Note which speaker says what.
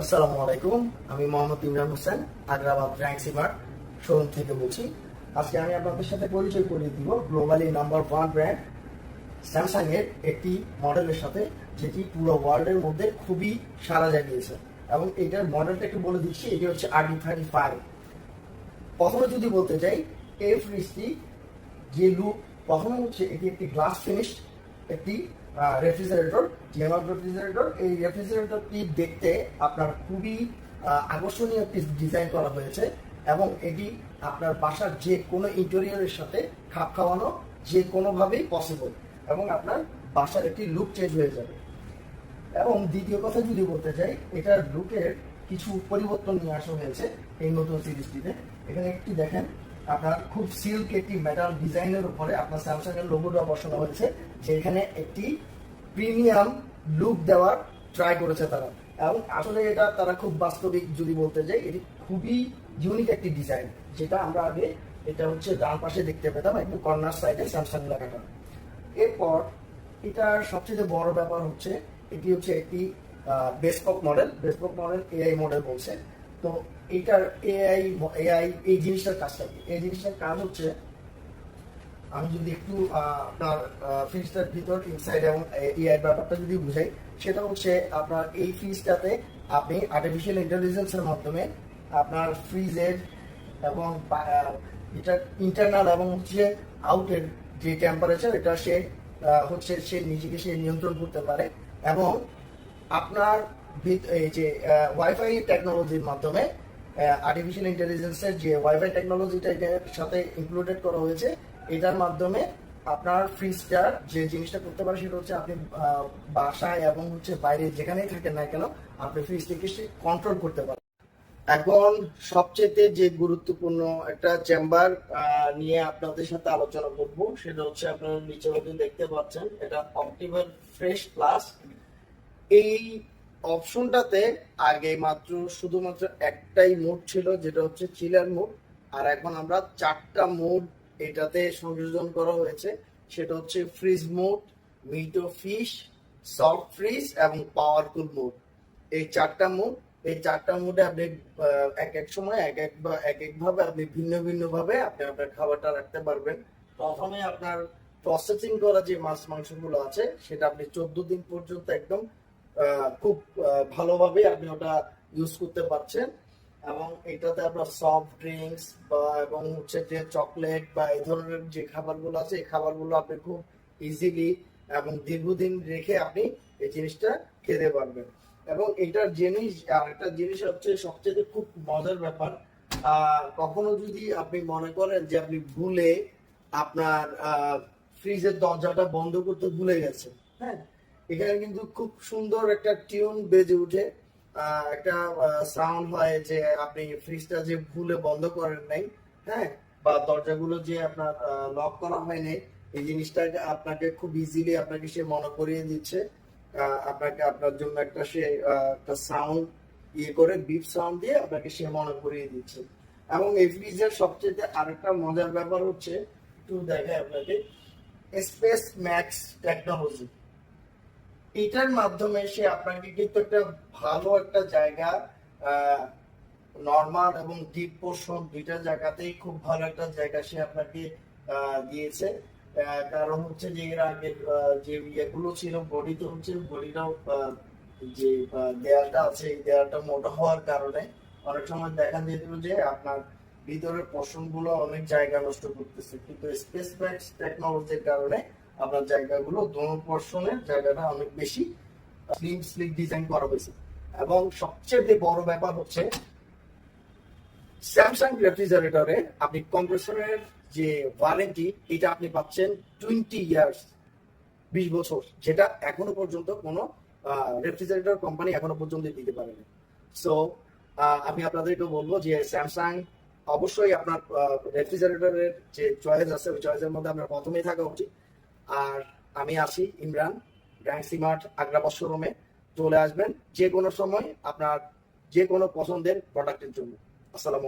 Speaker 1: আসসালামু আলাইকুম, আমি মোহাম্মদ ইমরান হোসেন, আগ্রাবাদ র্যাঙ্ক সিমার শোরুম থেকে বলছি। আজকে আমি আপনাদের সাথে পরিচয় করিয়ে দিব globally number one brand Samsung এর একটি মডেলের সাথে, যেটি পুরো ওয়ার্ল্ডের মধ্যে খুবই সারা জাগিয়েছে। এবং এটার মডেলটা একটু বলে দিচ্ছি, এটি হচ্ছে আরডি থার্টি ফাইভ প্রথমে যদি বলতে চাই এই ফ্রিজটি যে লুক প্রথমে হচ্ছে এটি একটি গ্লাস ফিনিশড একটি রেফ্রিজারেটর জেমার রেফ্রিজারেটর এই রেফ্রিজারেটরটি দেখতে আপনার খুবই আকর্ষণীয় একটি ডিজাইন করা হয়েছে এবং এটি আপনার বাসার যে কোনো ইন্টেরিয়রের সাথে খাপ খাওয়ানো যে কোনোভাবেই পসিবল এবং আপনার বাসার একটি লুক চেঞ্জ হয়ে যাবে। এবং দ্বিতীয় কথা যদি বলতে চাই এটার লুকের কিছু পরিবর্তন নিয়ে আসা হয়েছে এই নতুন সিরিজটিতে এখানে একটি দেখেন আপনার খুব সিল্ক একটি মেটাল ডিজাইনের উপরে আপনার স্যামসাং এর লোগোটা বসানো হয়েছে। যেখানে একটি প্রিমিয়াম লুক দেওয়ার ট্রাই করেছে তারা। এবং আসলে এটা তারা খুব বাস্তবিক যদি বলতে যাই, এটি খুবই ইউনিক একটি ডিজাইন যেটা আমরা আগে, এটা হচ্ছে ডান পাশে দেখতে পেতাম, একদম কর্নার সাইডে স্যামসাং লেখাটা এরপর এটার সবচেয়ে বড় ব্যাপার হচ্ছে, এটি হচ্ছে একটি bespoke model bespoke model AI model বলছে। তো এটার এআই এআই এই জিনিসটার কাজটা কি? এই জিনিসটার কাজ হচ্ছে, আমি যদি একটু আপনার ফ্রিজটার ভিতর ইনসাইড এবং এআই ব্যাপারটা যদি বুঝাই, সেটা হচ্ছে আপনার এই ফ্রিজটাতে আপনি আর্টিফিশিয়াল ইন্টেলিজেন্সের মাধ্যমে আপনার ফ্রিজের এবং এটা ইন্টারনাল এবং হচ্ছে আউটের যে টেম্পারেচার এটা সে হচ্ছে সে নিজেকে সে নিয়ন্ত্রণ করতে পারে এবং আপনার এই যে ওয়াইফাই টেকনোলজির মাধ্যমে আর্টিফিশিয়াল ইন্টেলিজেন্সের যে ওয়াইফাই টেকনোলজিটা এটার সাথে ইনক্লুডেড করা হয়েছে, এটার মাধ্যমে আপনার ফ্রিজটার যে জিনিসটা করতে পারে সেটা হচ্ছে আপনি বাসায় এবং হচ্ছে বাইরে যেখানেই থাকেন না কেন, আপনি ফ্রিজটিকে কন্ট্রোল করতে পারেন। এখন সবচেয়ে যে গুরুত্বপূর্ণ একটা চেম্বার নিয়ে আপনাদের সাথে আলোচনা করব, সেটা হচ্ছে আপনারা নিচে মধ্যে দেখতে পাচ্ছেন, এটা অপটিমাল ফ্রেশ প্লাস এই অপশনটাতে আগে মাত্র শুধুমাত্র একটাই মোড ছিল, যেটা হচ্ছে চিলার মোড, আর এখন আমরা চারটা মোড এটাতে সংযোজন করা হয়েছে। সেটা হচ্ছে ফ্রিজ মোড মিটো ফিশ সফট ফ্রিজ এবং পাওয়ারফুল মোড এই চারটা মোড, এই চারটা মোডে আপনি এক এক সময় এক এক বা- এক এক ভাবে আপনি ভিন্ন ভিন্ন ভাবে আপনি আপনার খাবারটা রাখতে পারবেন। প্রথমে আপনার প্রসেসিং করা যে মাছ মাংসগুলো আছে, সেটা আপনি চোদ্দ দিন পর্যন্ত একদম খুব ভালোভাবে আপনি ওটা ইউজ করতে পারছেন। এবং এটাতে আপনার সফট ড্রিঙ্কস বা, এবং হচ্ছে যে চকলেট বা এই ধরনের যে খাবারগুলো আছে, এই খাবারগুলো আপনি খুব ইজিলি এবং দীর্ঘদিন রেখে আপনি এই জিনিসটা খেতে পারবেন। এবং এটার জিনিস, আর একটা জিনিস হচ্ছে সবচেয়ে খুব মজার ব্যাপার কখনো যদি আপনি মনে করেন যে আপনি ভুলে আপনার ফ্রিজের দরজাটা বন্ধ করতে ভুলে গেছেন হ্যাঁ? এখানে কিন্তু খুব সুন্দর একটা টিউন বেজে উঠে একটা সাউন্ড হয় যে আপনি ফ্রিজটা যে ভুলে বন্ধ করেন নাই হ্যাঁ? বা দরজাগুলো যে আপনার লক করা হয়নি এই জিনিসটা আপনাকে খুব ইজিলি আপনাকে সে মনে করিয়ে দিচ্ছে। আপনাকে আপনার জন্য একটা সে একটা সাউন্ড ইয়ে করে বিপ সাউন্ড দিয়ে আপনাকে সে মনে করিয়ে দিচ্ছে। এবং এই ফ্রিজের সবচেয়ে আরেকটা মজার ব্যাপার হচ্ছে, একটু দেখায় আপনাকে স্পেস ম্যাক্স টেকনোলজি এটার মাধ্যমে সে আপনাকে কিন্তু একটা ভালো একটা জায়গা নর্মাল এবং ডিপ পোর্শন দুইটা জায়গাতেই খুব ভালো একটা জায়গা সে আপনাকে দিয়েছে। কারণ হচ্ছে যে এর আগে যে ইয়েগুলো ছিল বডিতে হচ্ছে বডিটাও যে দেয়ালটা আছে, এই দেয়ালটা মোটা হওয়ার কারণে অনেক সময় দেখা যেত যে আপনার ভিতরের পোর্শনগুলো অনেক জায়গা নষ্ট করতেছে। কিন্তু স্পেস ম্যাক্স টেকনোলজির কারণে আপনার জায়গাগুলো দোনো পোর্শনের জায়গাটা অনেক বেশি স্লিম স্লিক ডিজাইন করা হয়েছে। এবং সবচেয়ে বড় ব্যাপার হচ্ছে স্যামসাং রেফ্রিজারেটরে আপনি কম্প্রেসরের যে ওয়ারেন্টি এটা আপনি পাচ্ছেন টোয়েন্টি ইয়ার্স বিশ বছর, যেটা এখনও পর্যন্ত কোনো রেফ্রিজারেটর কোম্পানি এখনও পর্যন্ত দিতে পারেনি। সো আমি আপনাদেরকে বলব যে স্যামসাং অবশ্যই আপনার রেফ্রিজারেটরের যে চয়েস আছে, ওই চয়েসের মধ্যে আপনার প্রথমেই থাকা উচিত। আর আমি আছি ইমরান গ্যাংসি মার্ট আগ্রা বস্ত্রমে চলে আসবেন যে কোনো সময় আপনার যে কোনো পছন্দের প্রোডাক্টের জন্য। আসসালামু